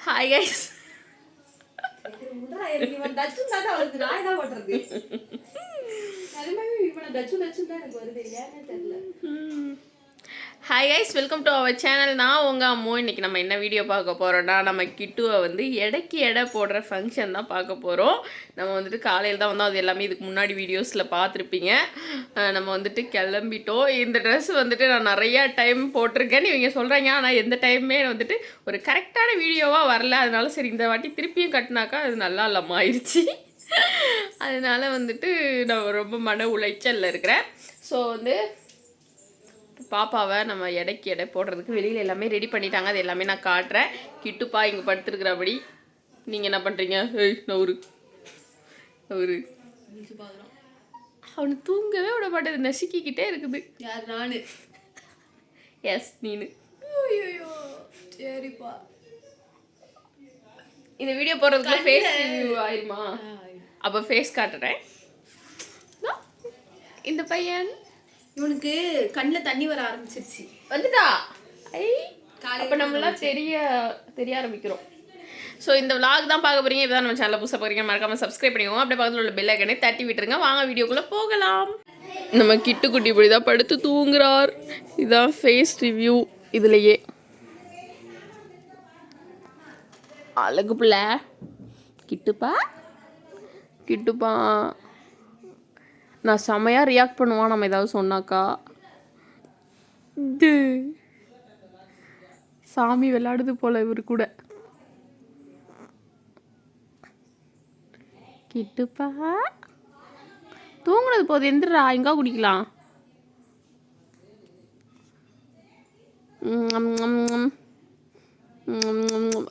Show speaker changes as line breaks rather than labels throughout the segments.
Hi guys
வருது ஏன்னு தெரியல
hi guys welcome to our channel நான் உங்கள் அம்மோ. இன்றைக்கி நம்ம என்ன வீடியோ பார்க்க போகிறோன்னா நம்ம கிட்டுவை வந்து எடைக்கு எடை போடுற ஃபங்க்ஷன் தான் பார்க்க போகிறோம் நம்ம வந்துட்டு காலையில் தான் வந்தோம். அது எல்லாமே இதுக்கு முன்னாடி வீடியோஸில் பார்த்துருப்பீங்க. நம்ம வந்துட்டு கிளம்பிட்டோம். இந்த ட்ரெஸ் வந்துட்டு நான் நிறையா டைம் போட்டிருக்கேன்னு இவங்க சொல்கிறாங்க ஆனால் எந்த டைமுமே வந்துட்டு ஒரு கரெக்டான வீடியோவாக வரல. அதனால சரி இந்த வாட்டி திருப்பியும் கட்டினாக்கா அது நல்லா இல்லாமல் ஆயிடுச்சு அதனால வந்துட்டு நான் ரொம்ப மன உளைச்சலில் இருக்கிறேன். ஸோ வந்து பாப்பாவை நம்ம எடைக்கு எடை போடுறதுக்கு வெளியில் எல்லாமே ரெடி பண்ணிட்டாங்க. அது எல்லாமே நான் காட்டுறேன். கிட்டுப்பா இங்கே படுத்துருக்குறபடி. நீங்கள் என்ன பண்ணுறீங்க ஏய் நவுரு நவுரு அவனை தூங்கவே விட மாட்டேது. நசுக்கிக்கிட்டே இருக்குது.
யார்? நானு.
எஸ் நீனு.
சரிப்பா.
இந்த வீடியோ போடுறதுக்குள்ள ஃபேஸ் ஆயிருமா? அப்போ ஃபேஸ் காட்டுறேன். இந்த பையன்
இவனுக்கு கண்ணில் தண்ணி வர ஆரம்பிச்சிருச்சு.
வந்துட்டா? ஐ அப்போ நம்மளாம் தெரிய தெரிய ஆரம்பிக்கிறோம். ஸோ இந்த vlog தான் பார்க்க போறீங்க. இதுதான் நம்ம சேனலில் புதுசாக போகிறீங்க மறக்காம சப்ஸ்கிரைப் பண்ணிக்கோங்க. அப்படியே பக்கத்தில் உள்ள பெல் ஐக்கனே தட்டி விட்டுருங்க. வாங்க வீடியோக்குள்ளே போகலாம். நம்ம கிட்டுக்குட்டி இப்படி தான் படுத்து தூங்குறார். இதான் ஃபேஸ் ரிவ்யூ இதுலையே. அழகு பிள்ளை. கிட்டுப்பா. கிட்டுப்பா நான் செமையாக ரியாக்ட் பண்ணுவான் நம்ம ஏதாவது சொன்னாக்கா. இது சாமி விளையாடுது போல இவர் கூட. கிட்டுப்பா. தூங்குனது போது எந்திரா எங்கே குடிக்கலாம்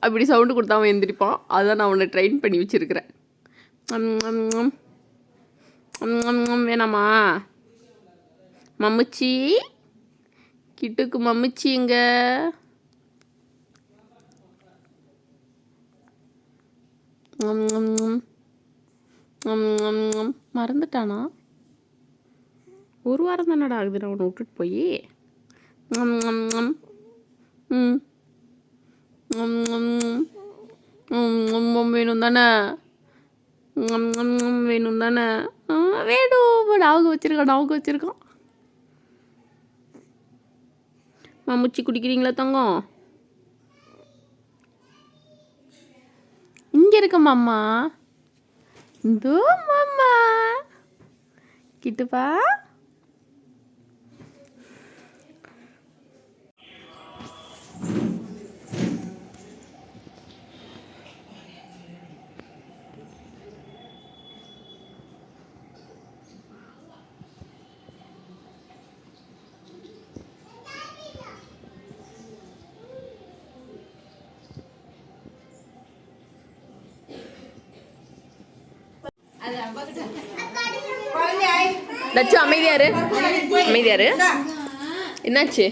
அப்படி சவுண்டு கொடுத்தா அவன் எந்திரிப்பான். அதான் நான் அவனை ட்ரெயின் பண்ணி வச்சிருக்கிறேன். வேணாமா? மம்முச்சி? கிட்டுக்கு மம்முச்சி இங்க. மறந்துட்டானா? ஒரு வாரம் தானடா ஆகுது நான் விட்டுட்டு போய். ம் வேணும் தானே? வேணும் தானே. ஆ, வேணும். டாவுக்கு வச்சுருக்கான் டாவுக்கு வச்சுருக்கான். மம்முச்சி குடிக்கிறீங்களா தங்கம்? இங்கே இருக்க மாமா. இதோ மாமா. கிட்டுப்பா. லட்சு அமைதியாரு அமைதியாரு என்னாச்சு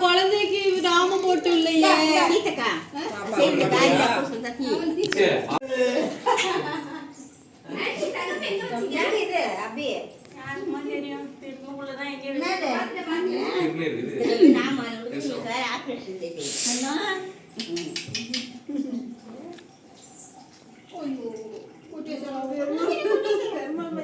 குழந்தைக்கு ராம போட்டு இல்லையே
ஆப்ரேஷன் முடியும் இன்னும்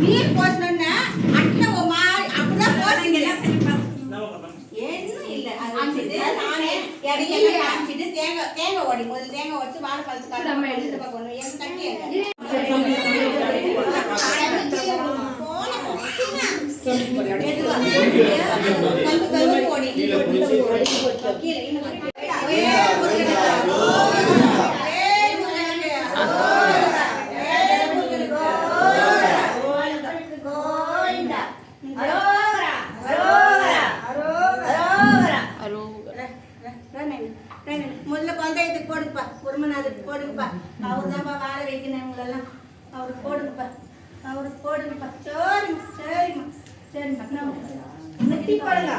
நீர் போச்சு அடிக்கடி அரைச்சிட்டு தேங்காய் தேங்காய் ஒடி கொஞ்சம் தேங்காய் உடச்சு வாழைப்பழத்துக்கு போடுங்கப்பா சரிம்மா சரிம்மா சரிம்மா நம்ம நெத்தி பழங்க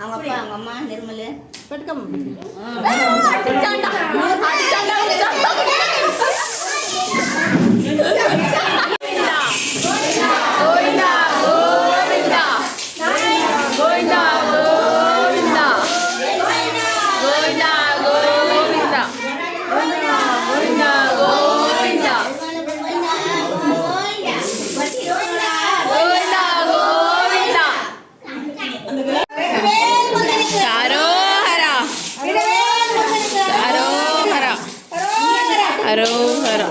அவங்க அப்பா அவங்க அம்மா நிர்மலு.
ഹരോഹര.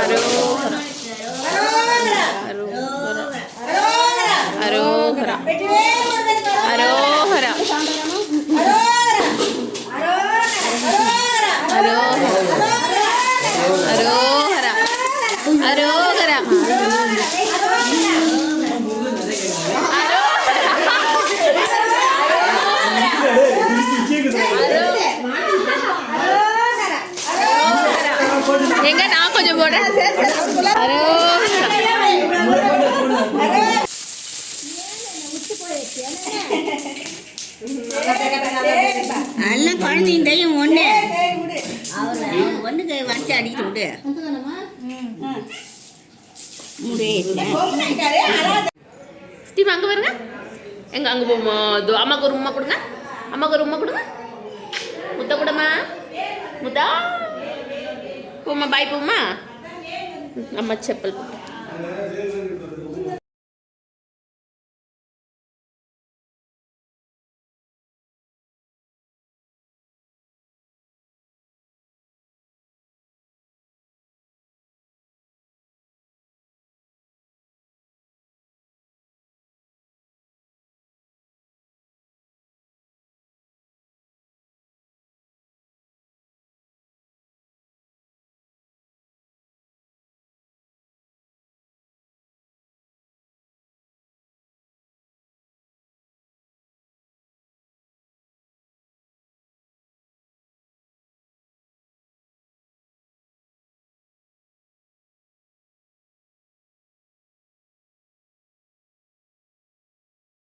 ഹരോഹര. ഹരോഹര. ഹരോഹര. நான்
எல்லாம் குழந்தையும் தையும் ஒண்ணு. அவளை ஒண்ணுக்கு வச்சு அடிக்கிட்டு விடு.
ஸ்டீவ் அங்க பாருங்க. எங்க அங்க போமா இது அம்மாக்கு ஒரு உமா கொடுங்க. அம்மாக்கு ஒரு உமா கொடுங்க. முத்த கூடமா முத்தா. போமா பாய் போமா అమ్మ చెప్పలు